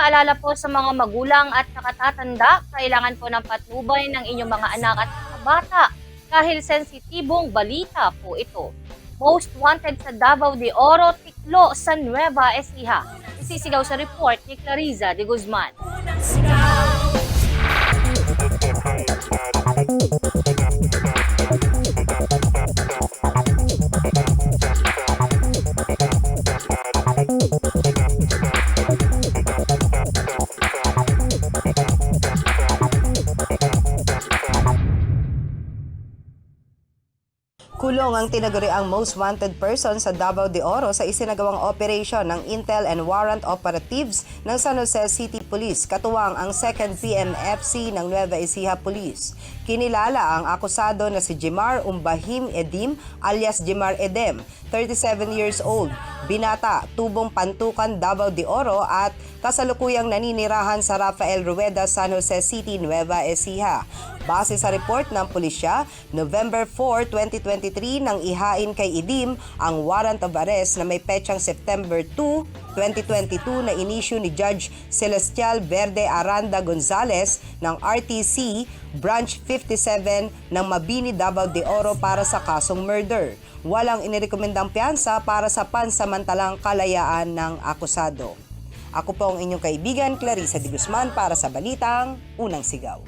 paalala po sa mga magulang at nakatatanda, kailangan po ng patnubay ng inyong mga anak at mga bata dahil sensitibong balita po ito. Most wanted sa Davao de Oro, Tiklo sa Nueva Ecija. Isisigaw sa report ni Clariza de Guzman. Kulong ang tinaguriang most wanted person sa Davao de Oro sa isinagawang operation ng Intel and Warrant Operatives ng San Jose City Police, katuwang ang 2nd PMFC ng Nueva Ecija Police. Kinilala ang akusado na si Jimar Umbahim Edim alias Jimar Edem, 37 years old, binata, tubong pantukan Davao de Oro at kasalukuyang naninirahan sa Rafael Rueda, San Jose City, Nueva Ecija. Base sa report ng pulisya, November 4, 2023 nang ihain kay Idim ang warrant of arrest na may petsang September 2, 2022 na inisyu ni Judge Celestial Verde Aranda Gonzales ng RTC Branch 57 ng Mabini, Davao de Oro para sa kasong murder. Walang inirekomendang piyansa para sa pansamantalang kalayaan ng akusado. Ako po ang inyong kaibigan, Clarissa de Guzman, para sa Balitang Unang Sigaw.